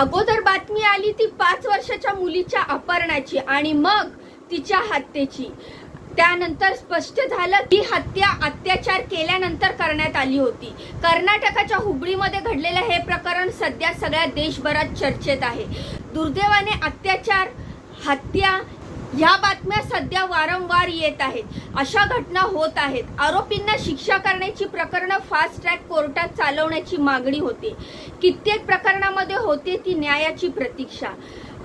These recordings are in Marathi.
अगोदर बातमी आली ती पाच वर्षाच्या मुलीच्या अपहरणाची आणि मग तिच्या हत्येची. त्यानंतर स्पष्ट झालं की हत्या अत्याचार केल्यानंतर करण्यात आली होती. कर्नाटकाच्या हुबळीमध्ये घडलेलं हे प्रकरण सध्या सगळ्या देशभरात चर्चेत आहे. दुर्दैवाने अत्याचार हत्या ह्या बातम्या सध्या वारंवार येत आहेत. अशा घटना होत आहेत. आरोपींना शिक्षा करण्याची प्रकरणं फास्ट ट्रॅक कोर्टात चालवण्याची मागणी होते. कित्येक प्रकरणामध्ये होते ती न्यायाची प्रतीक्षा.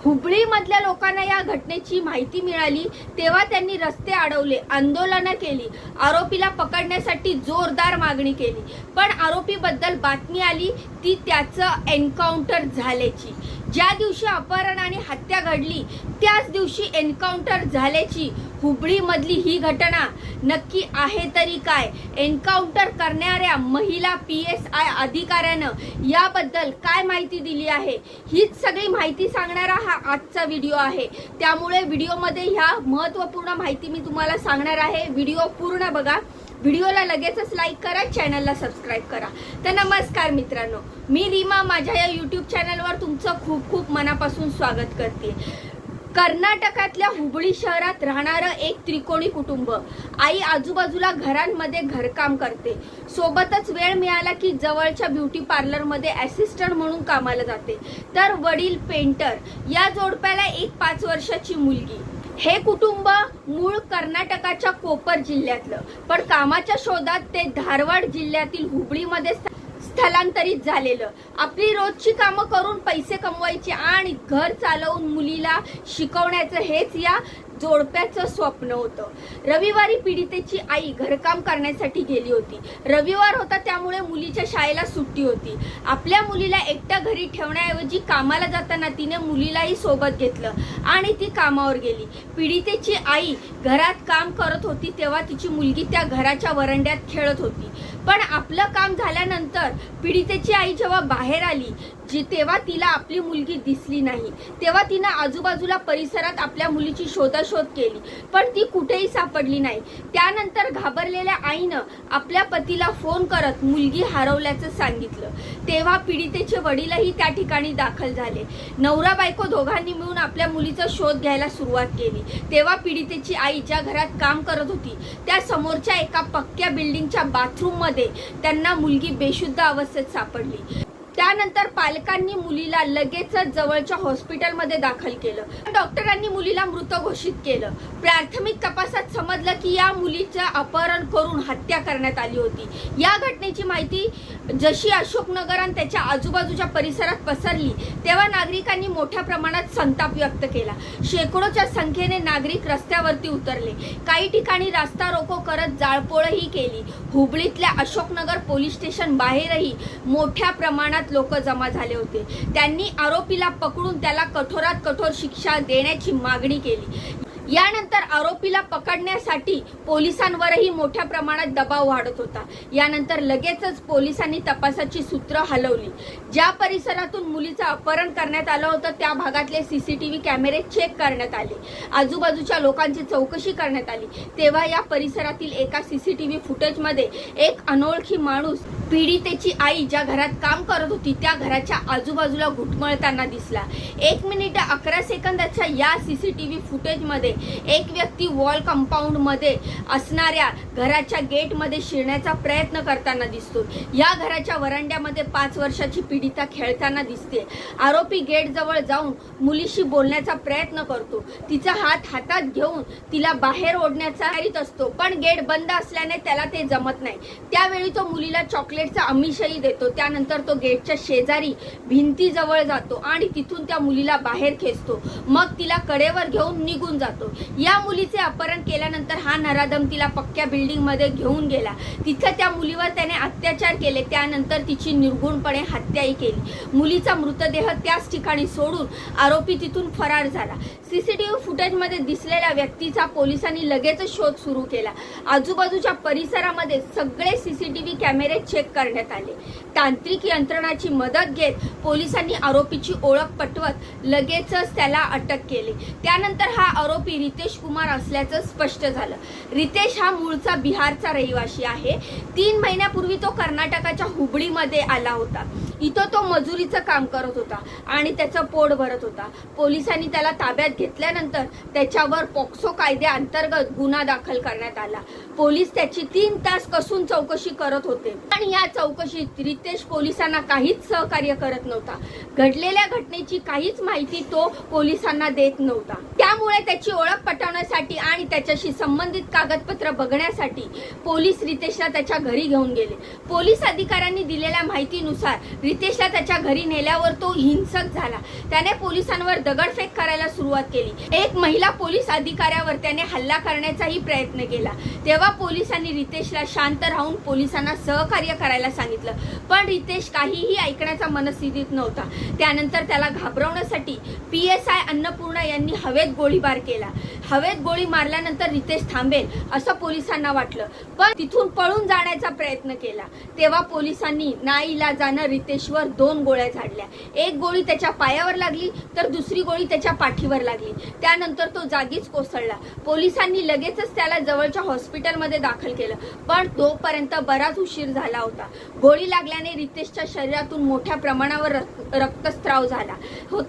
हुबळीमधल्या लोकांना या घटनेची माहिती मिळाली तेव्हा त्यांनी रस्ते अडवले आंदोलनं केली. आरोपीला पकडण्यासाठी जोरदार मागणी केली. पण आरोपीबद्दल बातमी आली ती त्याचं एन्काउंटर झाल्याची. ज्या दिवशी अपहरण आणि हत्या घडली त्याच दिवशी एन्काउंटर झाल्याची हुबळीमधली ही घटना नक्की आहे तरी काय? एन्काउंटर करणाऱ्या महिला पी एस आय अधिकाऱ्यानं याबद्दल काय माहिती दिली आहे? हीच सगळी माहिती सांगणारा हा आजचा व्हिडिओ आहे. त्यामुळे व्हिडिओमध्ये ह्या महत्त्वपूर्ण माहिती मी तुम्हाला सांगणार आहे. व्हिडिओ पूर्ण बघा. व्हिडिओला लगेचच लाईक करा चॅनलला सबस्क्राईब करा. तर नमस्कार मित्रांनो मी रीमा माझ्या या यूट्यूब चॅनलवर तुमचं खूप खूप मनापासून स्वागत करते. कर्नाटकातल्या हुबळी शहरात राहणारं एक त्रिकोणी कुटुंब आई आजूबाजूला घरांमध्ये घरकाम करते. सोबतच वेळ मिळाला की जवळच्या ब्युटी पार्लरमध्ये असिस्टंट म्हणून कामाला जाते. तर वडील पेंटर या जोडप्याला एक पाच वर्षाची मुलगी. हे कुटुंब मूळ कर्नाटकाच्या कोपर जिल्ह्यातलं. पण कामाच्या शोधात ते धारवाड जिल्ह्यातील हुबळीमध्ये स्थलांतरित झालेलं. आपली रोजची कामं करून पैसे कमवायचे आणि घर चालवून मुलीला शिकवण्याचं हेच या जोडप्याचं स्वप्न होतं. रविवारी पीडितेची आई घरकाम करण्यासाठी गेली होती. रविवार होता त्यामुळे मुलीच्या शाळेला सुट्टी होती. आपल्या मुलीला एकट्या घरी ठेवण्याऐवजी कामाला जाताना तिने मुलीलाही सोबत घेतलं आणि ती कामावर गेली. पीडितेची आई घरात काम करत होती तेव्हा तिची मुलगी त्या घराच्या वरंड्यात खेळत होती. पण आपलं काम झाल्यानंतर पीडितेची आई जेव्हा बाहेर आली जी तेव्हा तिला आपली मुलगी दिसली नाही. तेव्हा तिनं आजूबाजूला परिसरात आपल्या मुलीची शोधाशोध केली. पण ती कुठेही सापडली नाही. त्यानंतर घाबरलेल्या आईनं आपल्या पतीला फोन करत मुलगी हरवल्याचं सांगितलं. तेव्हा पीडितेचे वडीलही त्या ठिकाणी दाखल झाले. नवरा बायको दोघांनी मिळून आपल्या मुलीचा शोध घ्यायला सुरुवात केली. तेव्हा पीडितेची आई ज्या घरात काम करत होती त्या समोरच्या एका पक्क्या बिल्डिंगच्या बाथरूममध्ये त्यांना मुलगी बेशुद्ध अवस्थेत सापडली. त्यानंतर पालकांनी मुलीला लगेचच जवळच्या हॉस्पिटलमध्ये दाखल केलं. डॉक्टरांनी मुलीला मृत घोषित केलं. प्राथमिक तपासात समजलं की या मुलीचं अपहरण करून हत्या करण्यात आली होती. या घटनेची माहिती जशी अशोकनगर आणि त्याच्या आजूबाजूच्या परिसरात पसरली तेव्हा नागरिकांनी मोठ्या प्रमाणात संताप व्यक्त केला. शेकडोच्या संख्येने नागरिक रस्त्यावरती उतरले. काही ठिकाणी रास्ता रोको करत जाळपोळही केली. हुबळीतल्या अशोकनगर पोलीस स्टेशन बाहेरही मोठ्या प्रमाणात लोक जमा झाले होते. त्यांनी आरोपीला पकडून त्याला कठोरात कठोर शिक्षा देण्याची मागणी केली. यानंतर आरोपीला पकडण्यासाठी पोलिसांवरही मोठ्या प्रमाणात दबाव वाढत होता. यानंतर लगेचच पोलिसांनी तपासाची सूत्र हलवली. ज्या परिसरातून मुलीचं अपहरण करण्यात आलं होतं त्या भागातले सीसीटीव्ही कॅमेरे चेक करण्यात आले. आजूबाजूच्या लोकांची चौकशी करण्यात आली. तेव्हा या परिसरातील एका सीसीटीव्ही फुटेजमध्ये एक अनोळखी माणूस पीडितेची आई ज्या घरात काम करत होती त्या घराच्या आजूबाजूला घुटमळताना दिसला. एक मिनिट अकरा सेकंदाच्या या सीसीटीव्ही फुटेजमध्ये एक व्यक्ती वॉल कंपाऊंडमध्ये असणाऱ्या घराच्या गेटमध्ये शिरण्याचा प्रयत्न करताना दिसतो. या घराच्या वरांड्यामध्ये पाच वर्षाची पीडिता खेळताना दिसते. आरोपी गेटजवळ जाऊन मुलीशी बोलण्याचा प्रयत्न करतो. तिचा हात हातात घेऊन तिला बाहेर ओढण्याचा करीत असतो पण गेट बंद असल्याने त्याला ते जमत नाही. त्यावेळी तो मुलीला चॉकलेट चॉकलेटचा अमिषही देतो. त्यानंतर तो गेटच्या शेजारी भिंतीजवळ जातो आणि तिथून त्या मुलीला बाहेर खेचतो. मग तिला कडेवर घेऊन निघून जातो. या मुलीचे अपहरण केल्यानंतर हा नराधम तिला पक्क्या बिल्डिंगमध्ये घेऊन गेला. तिथं त्या मुलीवर त्याने अत्याचार केले. त्यानंतर तिची निर्गुणपणे हत्याही केली. मुलीचा मृतदेह त्याच ठिकाणी सोडून आरोपी तिथून फरार झाला. सीसीटीव्ही फुटेजमध्ये दिसलेल्या व्यक्तीचा पोलिसांनी लगेच शोध सुरू केला. आजूबाजूच्या परिसरामध्ये सगळे सीसीटीव्ही कॅमेरे चेक अटक करण्यात आले. तांत्रिक यंत्रणाची मदत घेत पोलिसांनी आरोपीची ओळख पटवत लगेचच त्याला अटक केली. त्यानंतर हा आरोपी रितेश कुमार असल्याचं स्पष्ट झालं. रितेश हा मूळचा बिहारचा रहिवासी आहे. तीन महिन्यापूर्वी तो कर्नाटकाच्या हुबळीमध्ये आला होता. इथं तो मजुरीचं काम करत होता आणि त्याचं पोट भरत होता. पोलिसांनी त्याला ताब्यात घेतल्यानंतर त्याच्यावर पॉक्सो कायद्याअंतर्गत गुन्हा दाखल करण्यात आला. पोलीस त्याची तीन तास कसून चौकशी करत होते. आणि या चौकशीत रितेश पोलिसांना काहीच सहकार्य करत नव्हता. घडलेल्या घटनेची काहीच माहिती तो पोलिसांना देत नव्हता. त्यामुळे त्याची ओळख पटवण्यासाठी आणि त्याच्याशी संबंधित कागदपत्र बघण्यासाठी पोलीस रितेशला त्याच्या घरी घेऊन गेले. पोलीस अधिकाऱ्यांनी दिलेल्या माहितीनुसार रितेशला त्याच्या घरी नेल्यावर तो हिंसक झाला. त्याने पोलिसांवर दगडफेक करायला सुरुवात केली. एक महिला पोलीस अधिकाऱ्यावर त्याने हल्ला करण्याचाही प्रयत्न केला. तेव्हा पोलिसांनी रितेशला शांत राहून पोलिसांना सहकार्य करायला सांगितलं. पण रितेश काहीही ऐकण्याचा मनस्थितीत नव्हता. त्यानंतर त्याला घाबरवण्यासाठी पी एस आय अन्नपूर्णा यांनी हवेत गोळीबार केला. हवेत गोळी मारल्यानंतर रितेश थांबेल असं पोलिसांना वाटलं. पण तिथून पळून जाण्याचा प्रयत्न केला. तेव्हा पोलिसांनी नाईलाजानं रितेशवर दोन गोळ्या झाडल्या. एक गोळी त्याच्या पायावर लागली तर दुसरी गोळी त्याच्या पाठीवर लागली. त्यानंतर तो जागीच कोसळला. पोलिसांनी लगेचच त्याला जवळच्या हॉस्पिटलमध्ये दाखल केलं. पण तोपर्यंत बराच उशीर झाला होता. गोळी लागल्याने रितेशच्या शरीरातून मोठ्या प्रमाणावर रक्त- झाला. हो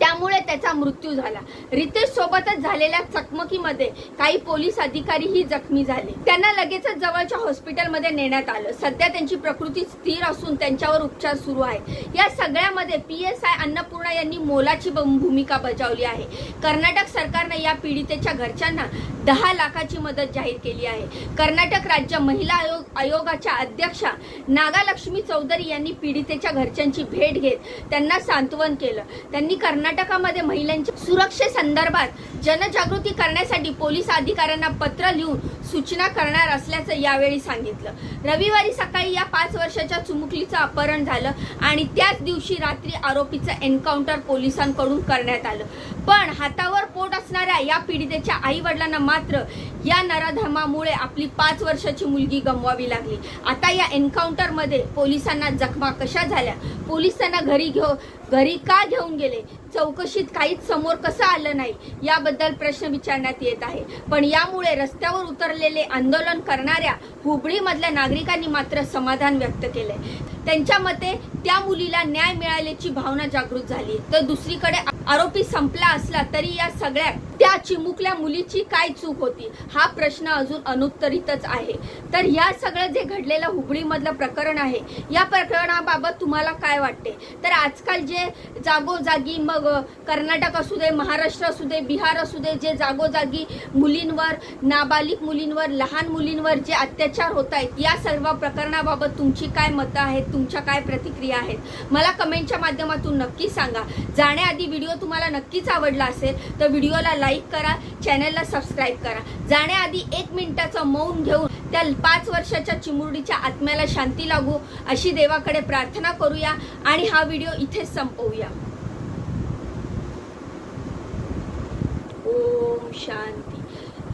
त्यामुळे त्याचा मृत्यू झाला. रितेश सोबतच झालेल्या चकमकीमध्ये काही पोलीस अधिकारीही जखमी झाले. त्यांना लगेचच जवळच्या हॉस्पिटलमध्ये नेण्यात आलं. सध्या त्यांची प्रकृती स्थिर असून त्यांच्यावर उपचार सुरू आहे. या सगळ्यामध्ये पी एस आय अन्नपूर्णा यांनी मोलाची भूमिका बजावली आहे. कर्नाटक सरकारने या पीडितेच्या घरच्यांना दहा लाखाची मदत जाहीर केली आहे. कर्नाटक राज्य महिला आयोग आयोगाच्या अध्यक्षा नागालक्ष्मी चौधरी यांनी पीडितेच्या घरच्यांची भेट घेत त्यांना सांत्वन केलं. त्यांनी कर्नाटकामध्ये महिलांच्या सुरक्षेसंदर्भात जनजागृती करण्यासाठी पोलीस अधिकाऱ्यांना पत्र लिहून सूचना करणार असल्याचं यावेळी सांगितलं. रविवारी सकाळी या पाच वर्षाच्या चुमुकलीचं अपहरण झालं आणि त्याच दिवशी रात्री आरोपीचं एन्काउंटर पोलिसांकडून करण्यात आलं. पण हातावर पोट असणाऱ्या या पीडितेच्या आई वडिलांना मात्र या नराधमामुळे आपली पाच वर्षाची मुलगी गमवावी लागली. आता या एन्काउंटरमध्ये पोलिसांना जखमा कशा झाल्या? पोलीस त्यांना घरी घेऊ घरी का घेऊन गेले? चौकशीत काहीच समोर कसं आलं नाही? याबद्दल प्रश्न विचारण्यात येत आहे. पण यामुळे रस्त्यावर उतरलेले आंदोलन करणाऱ्या हुबळीमधल्या नागरिकांनी मात्र समाधान व्यक्त केलंय. त्यांच्या मते त्या मुलीला न्याय मिळाल्याची भावना जागृत झाली. तर दुसरीकडे आरोपी संपला असला तरी या सगळ्या त्या चिमुकल्या मुलीची काय चूक होती? हा प्रश्न अजून अनुत्तरितच आहे. तर या सगळं जे घडलेलं हुबळीमधलं प्रकरण आहे या प्रकरणाबाबत तुम्हाला काय वाटते? तर आजकाल जे जागोजागी मग कर्नाटक असू दे महाराष्ट्र असू दे बिहार असू दे जे जागोजागी मुलींवर नाबालिक मुलींवर लहान मुलींवर जे अत्याचार होत आहेत या सर्व प्रकरणाबाबत तुमची काय मतं आहेत? तुमच्या काय प्रतिक्रिया आहेत? मला कमेंटच्या माध्यमातून नक्की सांगा. जाण्याआधी व्हिडिओ तुम्हाला नक्कीच आवडला असेल तर व्हिडिओला लाईक करा चॅनलला सबस्क्राईब करा. जाण्याआधी एक मिनिटाचं मौन घेऊन त्या पाच वर्षाच्या चिमुरडीच्या आत्म्याला शांती लागू अशी देवाकडे प्रार्थना करूया आणि हा व्हिडिओ इथेच संपवूया. ओम शांती.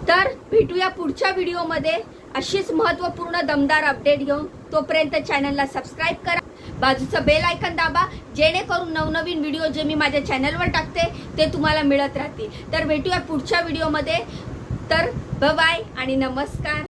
तर भेटूया पुढच्या व्हिडिओमध्ये. अशीच महत्त्वपूर्ण दमदार अपडेट घेऊन तोपर्यंत चॅनलला सबस्क्राईब करा. बाजूचं बेल आयकन दाबा. जेणेकरून नवनवीन व्हिडिओ जे मी माझ्या चॅनलवर टाकते ते तुम्हाला मिळत राहतील. तर भेटूया पुढच्या व्हिडिओमध्ये तर बाय आणि नमस्कार.